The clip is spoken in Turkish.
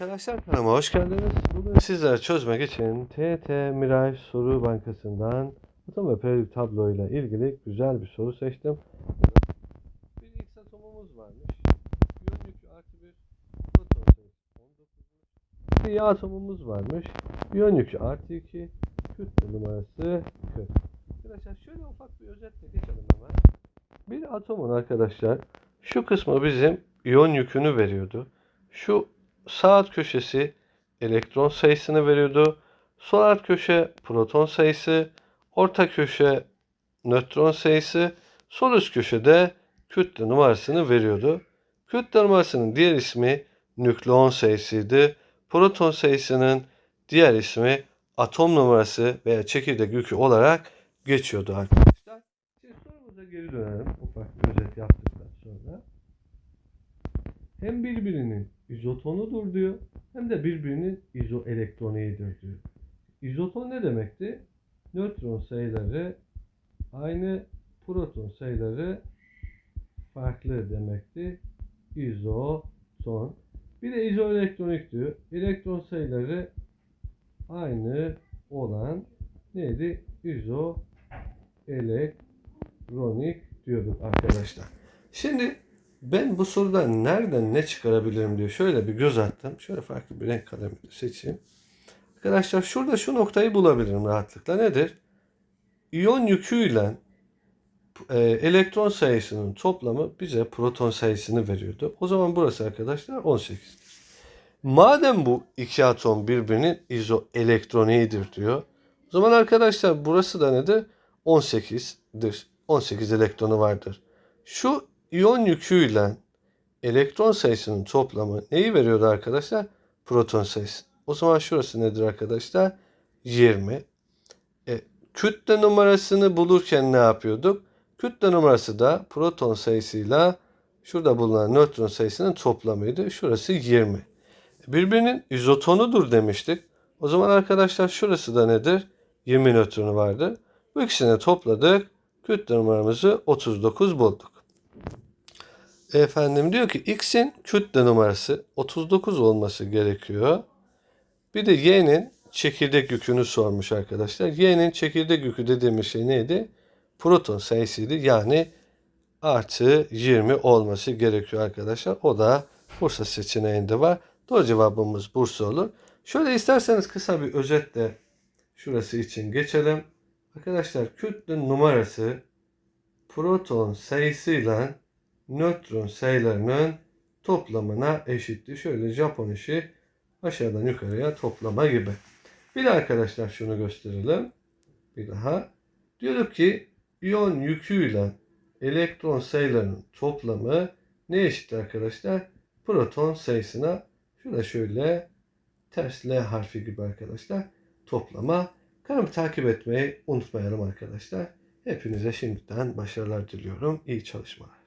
arkadaşlar kanalıma hoş geldiniz. Bugün sizlere çözmek için TT Miray Soru Bankası'ndan atom ve periyodik tablo ile ilgili güzel bir soru seçtim. Bir X atomumuz varmış. İyon yükü artı bir proton sayısı 19. Bir Y atomumuz varmış. İyon yükü artı 2 kütle numarası 40. Arkadaşlar şöyle ufak bir özetle geçelim hemen. Bir atomun arkadaşlar şu kısmı bizim iyon yükünü veriyordu. Şu sağ alt köşesi elektron sayısını veriyordu. Sol alt köşe proton sayısı, orta köşe nötron sayısı, sol üst köşede kütle numarasını veriyordu. Kütle numarasının diğer ismi nükleon sayısıydı. Proton sayısının diğer ismi atom numarası veya çekirdek yükü olarak geçiyordu arkadaşlar. Şimdi sorumuza geri dönelim. Ufak bir özet yaptıktan sonra. Hem birbirinin izotonudur diyor hem de birbirinin izoelektroniğidir diyor. İzoton ne demekti? Nötron sayıları aynı proton sayıları farklı demekti. İzoton. Bir de izoelektronik diyor. Elektron sayıları aynı olan neydi? İzoelektronik diyorduk arkadaşlar. Şimdi ben bu sorudan nereden ne çıkarabilirim diye şöyle bir göz attım. Şöyle farklı bir renk kalemi seçeyim. Arkadaşlar şurada şu noktayı bulabilirim rahatlıkla. Nedir? İyon yüküyle e, elektron sayısının toplamı bize proton sayısını veriyordu. O zaman burası arkadaşlar 18'dir. Madem bu iki atom birbirinin izoelektroniğidir diyor. O zaman arkadaşlar burası da nedir? 18'dir. 18 elektronu vardır. Şu iyon yüküyle elektron sayısının toplamı neyi veriyordu arkadaşlar? Proton sayısı. O zaman şurası nedir arkadaşlar? 20. E, kütle numarasını bulurken ne yapıyorduk? Kütle numarası da proton sayısıyla şurada bulunan nötron sayısının toplamıydı. Şurası 20. Birbirinin izotonudur demiştik. O zaman arkadaşlar şurası da nedir? 20 nötronu vardır. Bu ikisini topladık. Kütle numaramızı 39 bulduk. Efendim diyor ki X'in kütle numarası 39 olması gerekiyor. Bir de Y'nin çekirdek yükünü sormuş arkadaşlar. Y'nin çekirdek yükü dediğimiz şey neydi? Proton sayısıydı. Yani artı 20 olması gerekiyor arkadaşlar. O da Bursa seçeneğinde var. Doğru cevabımız Bursa olur. Şöyle isterseniz kısa bir özetle şurası için geçelim. Arkadaşlar kütle numarası proton sayısıyla nötron sayılarının toplamına eşittir. Şöyle Japon işi aşağıdan yukarıya toplama gibi. Bir de arkadaşlar şunu gösterelim. Bir daha. Diyorduk ki iyon yüküyle elektron sayılarının toplamı ne eşit arkadaşlar? Proton sayısına şurada şöyle ters L harfi gibi arkadaşlar toplama. Kanalımı takip etmeyi unutmayalım arkadaşlar. Hepinize şimdiden başarılar diliyorum. İyi çalışmalar.